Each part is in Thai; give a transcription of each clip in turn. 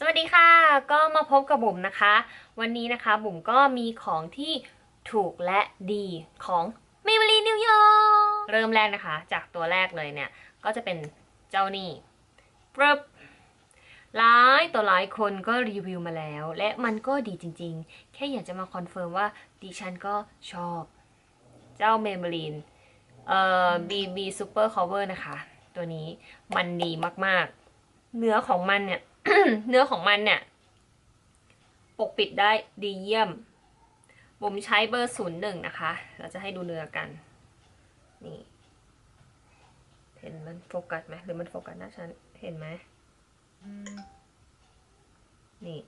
สวัสดีค่ะก็มาพบกับบุ๋มนะคะ วันนี้นะคะบุ๋มก็มีของที่ถูกและดีของ m a y b e l l i n e New York เริ่มแรกนะคะ จากตัวแรกเลยเนี่ย ก็จะเป็นเจ้านี่ปรึบหลายตัวหลายคนก็รีวิวมาแล้ว และมันก็ดีจริงๆ แค่อยากจะมาคอนเฟิร์มว่าดิฉันก็ชอบ เจ้า m a y b e l l i n เอ่อ BB Super Cover นะคะ ตัวนี้มันดีมากๆ เนื้อของมันเนี่ย เนื้อของมันเนี่ย ปกปิดได้ดีเยี่ยมผมใช้เบอร์ศูนย์หนึ่งนะคะ เราจะให้ดูเนื้อกัน นี่ เห็นมันโฟกัสไหมหรือมันโฟกัสหน้าฉัน เห็นไหมนี่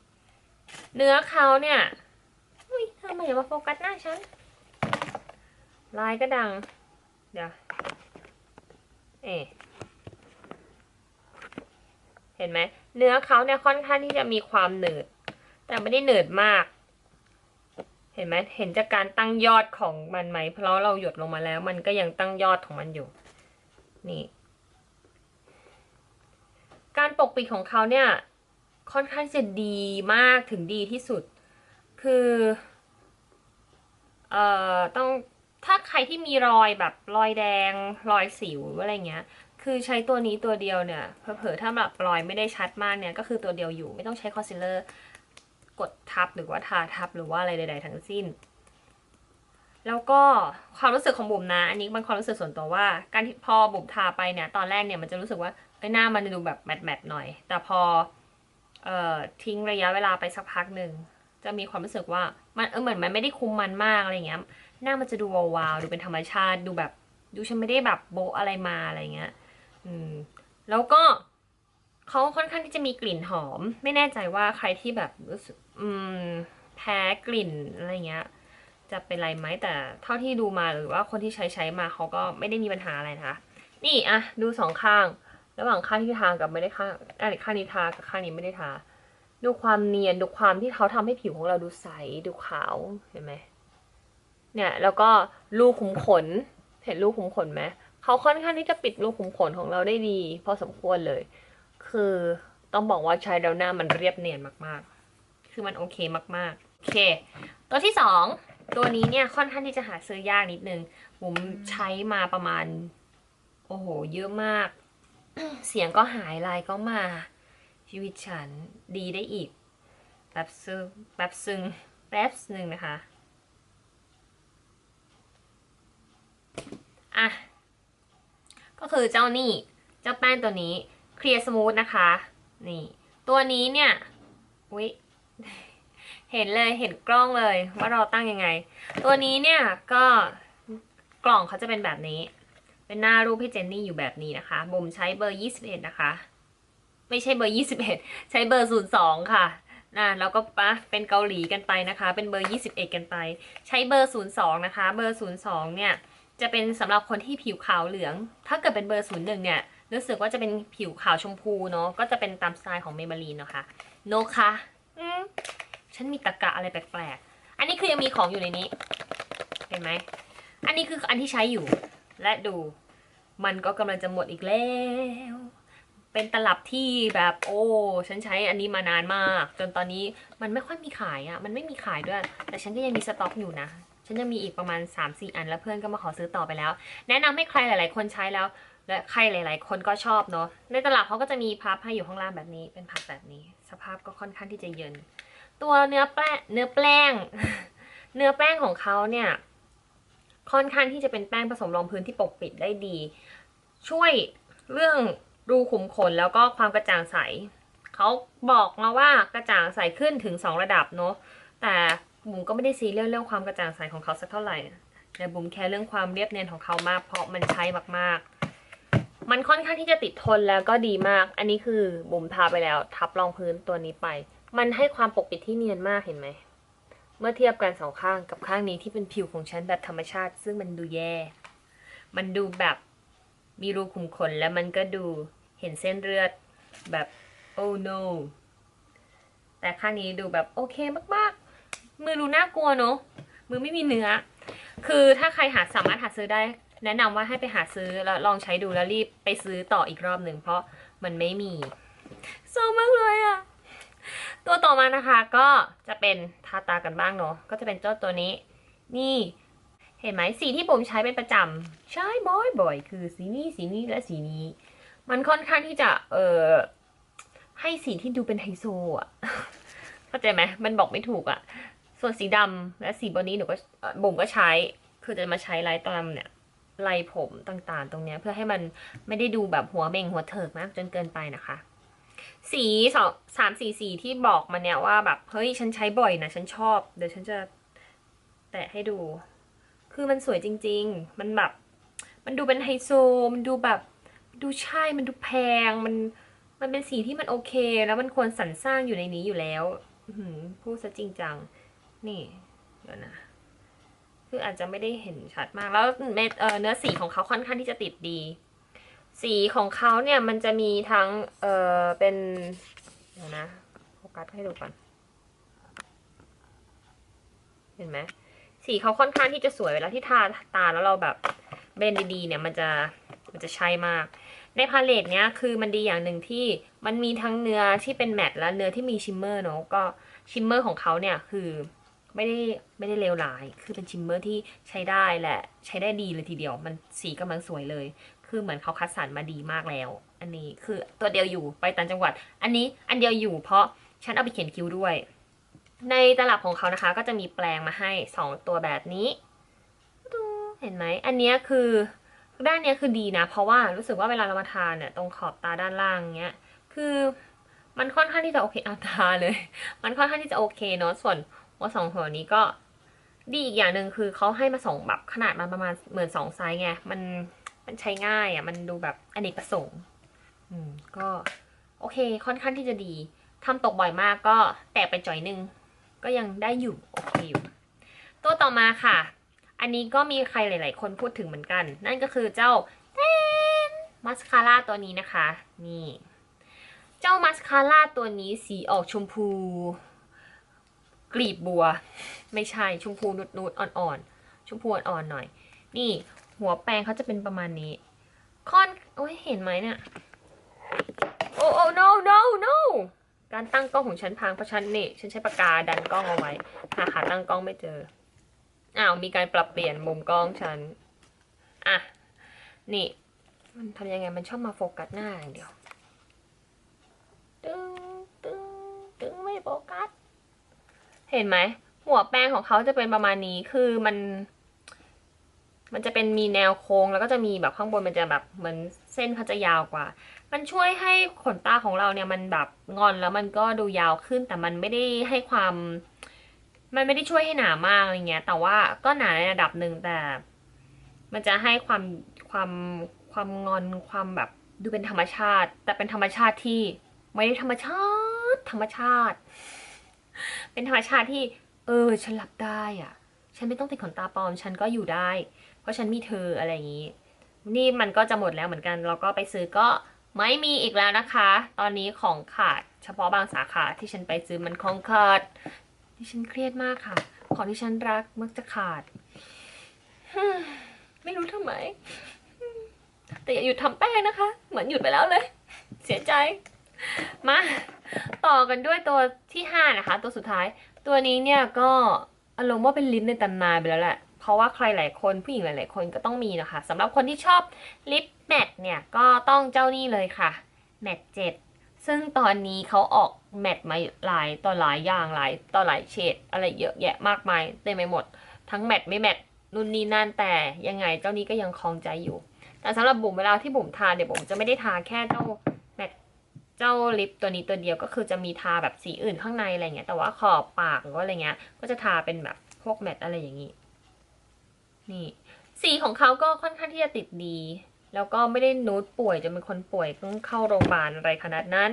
เนื้อเขาเนี่ยอุ้ยทำไมอย่ามาโฟกัสหน้าฉัน ลายก็ดัง เดี๋ยว เอ๊ะ เห็นไหมเนื้อเขาเนี่ยค่อนข้างที่จะมีความหนืด แต่ไม่ได้หนืดมาก เห็นไหมเห็นจากการตั้งยอดของมันไหม เพราะเราหยดลงมาแล้ว มันก็ยังตั้งยอดของมันอยู่ นี่ การปกปิดของเขาเนี่ย ค่อนข้างจะดีมากถึงดีที่สุด คือเอ่อต้องถ้าใครที่มีรอยแบบรอยแดงรอยสิวอะไรเงี้ย คือใช้ตัวนี้ตัวเดียวเนี่ยเผลอๆถ้าแบบรอยไม่ได้ชัดมากเนี่ยก็คือตัวเดียวอยู่ไม่ต้องใช้คอนซีลเลอร์กดทับหรือว่าทาทับหรือว่าอะไรใด ๆ ทั้งสิ้น แล้วก็ความรู้สึกของบุ๋มนะ อันนี้มันความรู้สึกส่วนตัวว่า การที่พอบุ๋มทาไปเนี่ยตอนแรกเนี่ยมันจะรู้สึกว่าเอ้หน้ามันจะดูแบบแมตๆหน่อย แต่พอเอ่อทิ้งระยะเวลาไปสักพักหนึ่งจะมีความรู้สึกว่ามันเออเหมือนมันไม่ได้คุมมันมากอะไรเงี้ยหน้ามันจะดูวาวๆดูเป็นธรรมชาติดูแบบดูฉันไม่ได้แบบโบอะไรมาอะไรเงี้ย อืม แล้วก็เขาค่อนข้างที่จะมีกลิ่นหอม ไม่แน่ใจว่าใครที่แบบรู้สึกอืม แพ้กลิ่นอะไรเงี้ย จะเป็นไรไหมแต่เท่าที่ดูมาหรือว่าคนที่ใช้ใช้มาเขาก็ไม่ได้มีปัญหาอะไรนะคะ นี่อะดูสองข้าง ระหว่างข้างที่ทากับไม่ได้ข้างอะข้างนี้ทากับข้างนี้ไม่ได้ทา ดูความเนียนดูความที่เขาทำให้ผิวของเราดูใสดูขาวเห็นไหมเนี่ย แล้วก็รูขุมขน เห็นรูขุมขนไหม เขาค่อนข้างที่จะปิดรูขุมขนของเราได้ดี พอสมควรเลย คือต้องบอกว่าใช้แล้วหน้ามันเรียบเนียนมากๆ คือมันโอเคมากๆ โอเค ตัวที่สองตัวนี้เนี่ยค่อนข้างที่จะหาซื้อยากนิดนึง ผมใช้มาประมาณ โอ้โห เยอะมาก เสียงก็หายลายก็มา ชีวิตฉันดีได้อีกแป๊บซึงแป๊บซึงแป๊บหนึ่งนะคะ อะ ก็คือเจ้านี่ เจ้าแป้งตัวนี้เคลียร์สมูทนะคะ นี่ ตัวนี้เนี่ยอุ๊ยเห็นเลยเห็นกล้องเลยว่าเราตั้งยังไง ตัวนี้เนี่ยก็กล่องเขาจะเป็นแบบนี้ เป็นหน้ารูปพี่เจนนี่อยู่แบบนี้นะคะบุมใช้เบอร์ 21 นะคะ ไม่ใช่เบอร์ 21 ใช้เบอร์ 02 ค่ะนะแล้วก็ปะเป็นเกาหลีกันไปนะคะ เป็นเบอร์ 21 กันไป ใช้เบอร์ 02 นะคะ เบอร์ 02 เนี่ย จะเป็นสำหรับคนที่ผิวขาวเหลือง ถ้าเกิดเป็นเบอร์01เนี่ยรู้สึกว่าจะเป็นผิวขาวชมพูเนาะก็จะเป็นตามสไตล์ของเมเบลีนเนาะคะโนคะอืมฉันมีตะกะอะไรแปลกๆ อันนี้คือยังมีของอยู่ในนี้ เห็นไหม อันนี้คืออันที่ใช้อยู่ และดู มันก็กำลังจะหมดอีกแล้ว เป็นตลับที่แบบโอ้ ฉันใช้อันนี้มานานมาก จนตอนนี้มันไม่ค่อยมีขายอะ่ะ มันไม่มีขายด้วย แต่ฉันก็ยังมีสต็อกอยู่นะ ฉันยังมีอีกประมาณ 3-4 อัน แล้วเพื่อนก็มาขอซื้อต่อไปแล้ว แนะนำให้ใครหลาย ๆ คนใช้แล้ว และใครหลาย ๆ คนก็ชอบเนาะในตลับเขาก็จะมีพับให้อยู่ข้างล่างแบบนี้ เป็นพับแบบนี้ สภาพก็ค่อนข้างที่จะเยิน ตัวเนื้อแป้งเนื้อแป้ง เนื้อแป้งของเขาเนี่ยค่อนข้างที่จะเป็นแป้งผสมรองพื้นที่ปกปิดได้ดี ช่วยเรื่องรูขุมขนแล้วก็ความกระจ่างใสเขาบอกมาว่ากระจ่างใสขึ้นถึง 2 ระดับเนาะแต่ บุ๋มก็ไม่ได้ซีเรียสเรื่องความกระจ่างใสของเขาสักเท่าไหร่แต่บุ๋มแค่เรื่องความเรียบเนียนของเขามากเพราะมันใช้มากๆ มันค่อนข้างที่จะติดทนแล้วก็ดีมาก อันนี้คือบุ๋มทาไปแล้ว ทับรองพื้นตัวนี้ไป มันให้ความปกปิดที่เนียนมากเห็นไหมเมื่อเทียบกันสองข้างกับข้างนี้ที่เป็นผิวของฉันแบบธรรมชาติ ซึ่งมันดูแย่ มันดูแบบมีรูขุมขนแล้วมันก็ดูเห็นเส้นเลือดแบบ oh no แต่ข้างนี้ดูแบบโอเคมากๆ มือดูน่ากลัวเนอะมือไม่มีเนื้อ คือถ้าใครหาสามารถหาซื้อได้ แนะนำว่าให้ไปหาซื้อแล้วลองใช้ดูแล้วรีบไปซื้อต่ออีกรอบหนึ่งเพราะมันไม่มีเศร้ามากเลยอะตัวต่อมานะคะก็จะเป็นทาตากันบ้างเนาะก็จะเป็นเจ้าตัวนี้ นี่เห็นไหมสีที่ผมใช้เป็นประจำใช้บ่อยๆคือสีนี้สีนี้และสีนี้ มันค่อนข้างที่จะเออให้สีที่ดูเป็นไฮโซอะเข้าใจไหมมันบอกไม่ถูกอะ ส่วนสีดำและสีบนนี้หนูก็เอ่อบุ๋มก็ใช้ คือจะมาใช้ไลท์ตามเนี่ยไล่ผมต่างๆ ตรงเนี้ยเพื่อให้มันไม่ได้ดูแบบหัวเบ่งหัวเถิกมากจนเกินไปนะคะ สีสองสามสี่สีที่บอกมาเนี่ยว่าแบบเฮ้ยฉันใช้บ่อยนะฉันชอบ เดี๋ยวฉันจะแตะให้ดู คือมันสวยจริง ๆ มันแบบ มันดูเป็นไฮโซ มันดูแบบดูใช่มันดูแพงมันมันเป็นสีที่มันโอเค แล้วมันควรสรรสร้างอยู่ในนี้อยู่แล้วพูดซะจริงจัง นี่เดี๋ยวนะ คืออาจจะไม่ได้เห็นชัดมาก แล้วเม็ดเนื้อสีของเขาค่อนข้างที่จะติดดี สีของเขาเนี่ยมันจะมีทั้ง เออเป็น เดี๋ยวนะ โฟกัสให้ดูก่อน เห็นไหม สีเขาค่อนข้างที่จะสวยเวลาที่ทาตาแล้วเราแบบเบนดีๆเนี่ยมันจะมันจะใช่มาก ในพาเลตเนี้ยคือมันดีอย่างหนึ่งที่มันมีทั้งเนื้อที่เป็นแมตต์และเนื้อที่มีชิมเมอร์เนาะก็ชิมเมอร์ของเขาเนี่ยคือ ไม่ได้ไม่ได้เลวร้าย คือเป็นชิมเมอร์ที่ใช้ได้และใช้ได้ดีเลยทีเดียว มันสีกำลังสวยเลย คือเหมือนเขาคัดสรรมาดีมากแล้ว อันนี้คือตัวเดียวอยู่ไปต่างจังหวัด อันนี้อันเดียวอยู่เพราะฉันเอาไปเขียนคิ้วด้วย ในตลับของเขานะคะ ก็จะมีแปลงมาให้ 2 ตัวแบบนี้เห็นไหมอันนี้คือด้านนี้คือดีนะ เพราะว่ารู้สึกว่าเวลาเรามาทานเนี่ยตรงขอบตาด้านล่างเนี้ย คือมันค่อนข้างที่จะโอเคอาตาเลย มันค่อนข้างที่จะโอเคเนาะส่วน หัวสองหัวนี้ก็ดีอีกอย่างหนึ่งคือเขาให้มาสองแบบขนาดมันประมาณเหมือนสองไซส์ไงมันมันใช้ง่ายอะมันดูแบบอเนกประสงค์ อืมก็ โอเคค่อนข้างที่จะดีทำตกบ่อยมากก็แตกไปจ่อยนึง ก็ยังได้อยู่โอเคอยู่ ตัวต่อมาค่ะ อันนี้ก็มีใครหลาย ๆ คนพูดถึงเหมือนกัน นั่นก็คือเจ้าเนมัสคาร่าตัวนี้นะคะ นี่ เจ้ามัสคาร่าตัวนี้สีออกชมพู กลีบบัว ไม่ใช่ชมพูนุดๆอ่อนๆชมพูอ่อนๆหน่อย นี่หัวแปรงเขาจะเป็นประมาณนี้ ค่อนโอ้ยเห็นไหมเนี่ยโอ้โอ้ no no no การตั้งกล้องของฉันพังเพราะฉันนี่ ฉันใช้ปากกาดันกล้องเอาไว้หาขาตั้งกล้องไม่เจออ้าวมีการปรับเปลี่ยนมุมกล้องฉันอะนี่ มันทำยังไงมันชอบมาโฟกัสหน้าอย่างเดียว ตึงตึงตึงไม่โฟกัส เห็นไหมหัวแป้งของเขาจะเป็นประมาณนี้คือมัน มันจะเป็นมีแนวโค้งแล้วก็จะมีแบบข้างบนมันจะแบบเหมือนเส้นเขาจะยาวกว่า มันช่วยให้ขนตาของเราเนี่ยมันแบบงอนแล้วมันก็ดูยาวขึ้น แต่มันไม่ได้ให้ความ มันไม่ได้ช่วยให้หนามากอะไรเงี้ย แต่ว่าก็หนาในระดับหนึ่งแต่ มันจะให้ความความความงอนความแบบดูเป็นธรรมชาติ แต่เป็นธรรมชาติที่ไม่ได้ธรรมชาติ ธรรมชาติ เป็นธรรมชาติที่ เออ ฉันรับได้อะ ฉันไม่ต้องติดขนตาปลอม ฉันก็อยู่ได้ เพราะฉันมีเธออะไรอย่างนี้ นี่มันก็จะหมดแล้วเหมือนกัน เราก็ไปซื้อก็ไม่มีอีกแล้วนะคะ ตอนนี้ของขาด เฉพาะบางสาขาที่ฉันไปซื้อมันของขาดที่ฉันเครียดมากค่ะ ของที่ฉันรักมักจะขาด ไม่รู้ทำไม แต่อย่าหยุดทำแป้งนะคะ เหมือนหยุดไปแล้วเลย เสียใจ มา ต่อกันด้วยตัวที่ห้านะคะ ตัวสุดท้าย ตัวนี้เนี่ยก็อารมณ์ว่าเป็นลิ้นในตำนานไปแล้วแหละ เพราะว่าใครหลายคนผู้หญิงหลายๆคนก็ต้องมีนะคะสำหรับคนที่ชอบลิปแมทเนี่ยก็ต้องเจ้านี่เลยค่ะแมทเจ็ดซึ่งตอนนี้เขาออกแมทมาหลายต่อหลายอย่างหลายต่อหลายเฉดอะไรเยอะแยะมากมายเต็มไปหมด ทั้งแมทไม่แมทนู่นนี่นั่นแต่ยังไงเจ้านี้ก็ยังคลองใจอยู่ แต่สำหรับบุ๋มเวลาที่บุ๋มทาเนี่ยวบุ๋มจะไม่ได้ทาแค่เจ้าแมท เจ้าลิปตัวนี้ตัวเดียวก็คือจะมีทาแบบสีอื่นข้างในอะไรเงี้ย แต่ว่าขอบปากหรือว่าอะไรเงี้ย ก็จะทาเป็นแบบพวกแมทอะไรอย่างนี้ นี่ สีของเขาก็ค่อนข้างที่จะติดดี แล้วก็ไม่ได้นูดป่วยจนเป็นคนป่วยต้องเข้าโรงพยาบาลอะไรขนาดนั้น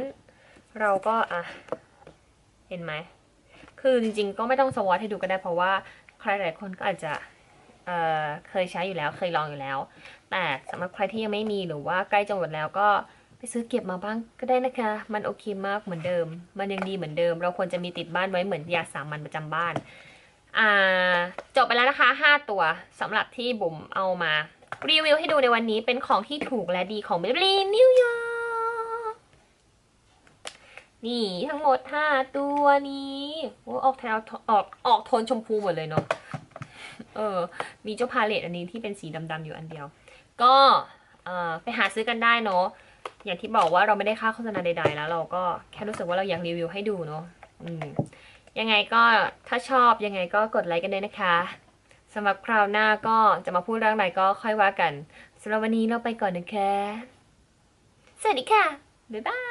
เราก็อะ เห็นไหม คือจริงๆ ก็ไม่ต้องสวอตให้ดูก็ได้เพราะว่าใครหลายคนก็อาจจะเเคยใช้อยู่แล้วเคยลองอยู่แล้ว แต่สำหรับใครที่ยังไม่มีหรือว่าใกล้จะหมดแล้วก็ ไปซื้อเก็บมาบ้างก็ได้นะคะ มันโอเคมากเหมือนเดิม มันยังดีเหมือนเดิม เราควรจะมีติดบ้านไว้เหมือนยาสามัญประจำบ้าน อ่า จบไปแล้วนะคะ 5 ตัวสำหรับที่บุ๋มเอามา รีวิวให้ดูในวันนี้เป็นของที่ถูกและดีของ Maybelline New York นี่ทั้งหมดห้าตัวนี้โอ้ออกแถวออกออกโทนชมพูหมดเลยเนาะเออ มีเจ้าพาเลตอันนี้ที่เป็นสีดำๆอยู่อันเดียว ก็เออไปหาซื้อกันได้เนาะ อย่างที่บอกว่าเราไม่ได้ค่าโฆษณาใด ๆ แล้วเราก็แค่รู้สึกว่าเราอยากรีวิวให้ดูเนาะยังไงก็ถ้าชอบยังไงก็กดไลค์กันด้วยนะคะสำหรับคราวหน้าก็จะมาพูดเรื่องอะไรก็ค่อยว่ากันสำหรับวันนี้เราไปก่อนนะคะ สวัสดีค่ะ บ๊ายบาย